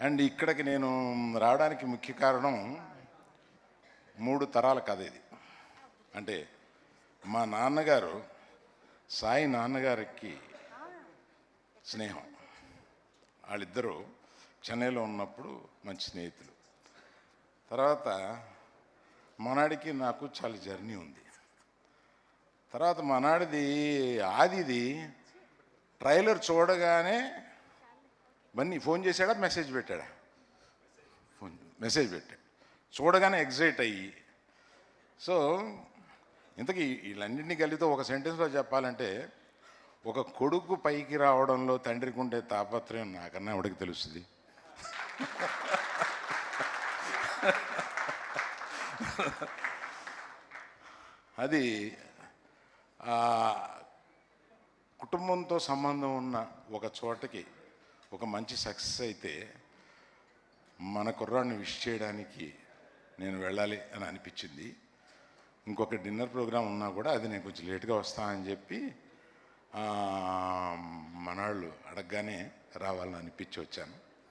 And ఇక్కడికి నేను రావడానికి ముఖ్య కారణం మూడు తరాల కథ ఇది. అంటే మా నాన్నగారు సాయి నాన్నగారికి స్నేహం. వాళ్ళిద్దరూ చెన్నైలో ఉన్నప్పుడు మంచి స్నేహితులు. తర్వాత మనాడికి నాకు చాలా జర్నీ ఉంది. తర్వాత మనాడిది ఆదిది ట్రైలర్ చూడగానే బన్నీ ఫోన్ చేశాడా? మెసేజ్ పెట్టాడా? ఫోన్ మెసేజ్ పెట్టాడు చూడగానే ఎగ్జైట్ అయ్యి. సో ఇంతకీ వీళ్ళన్నింటినీ కలిగితే ఒక సెంటెన్స్లో చెప్పాలంటే ఒక కొడుకు పైకి రావడంలో తండ్రికి ఉండే తాపత్రయం నాకన్నా ఎవడికి తెలుస్తుంది? అది కుటుంబంతో సంబంధం ఉన్న ఒక చోటకి ఒక మంచి సక్సెస్ అయితే మన కుర్రాడిని విష్ చేయడానికి నేను వెళ్ళాలి అని అనిపించింది. ఇంకొక డిన్నర్ ప్రోగ్రామ్ ఉన్నా కూడా అది నేను కొంచెం లేట్గా వస్తానని చెప్పి ఆ, మనాళ్ళు అడగగానే రావాలని అనిపించి వచ్చాను.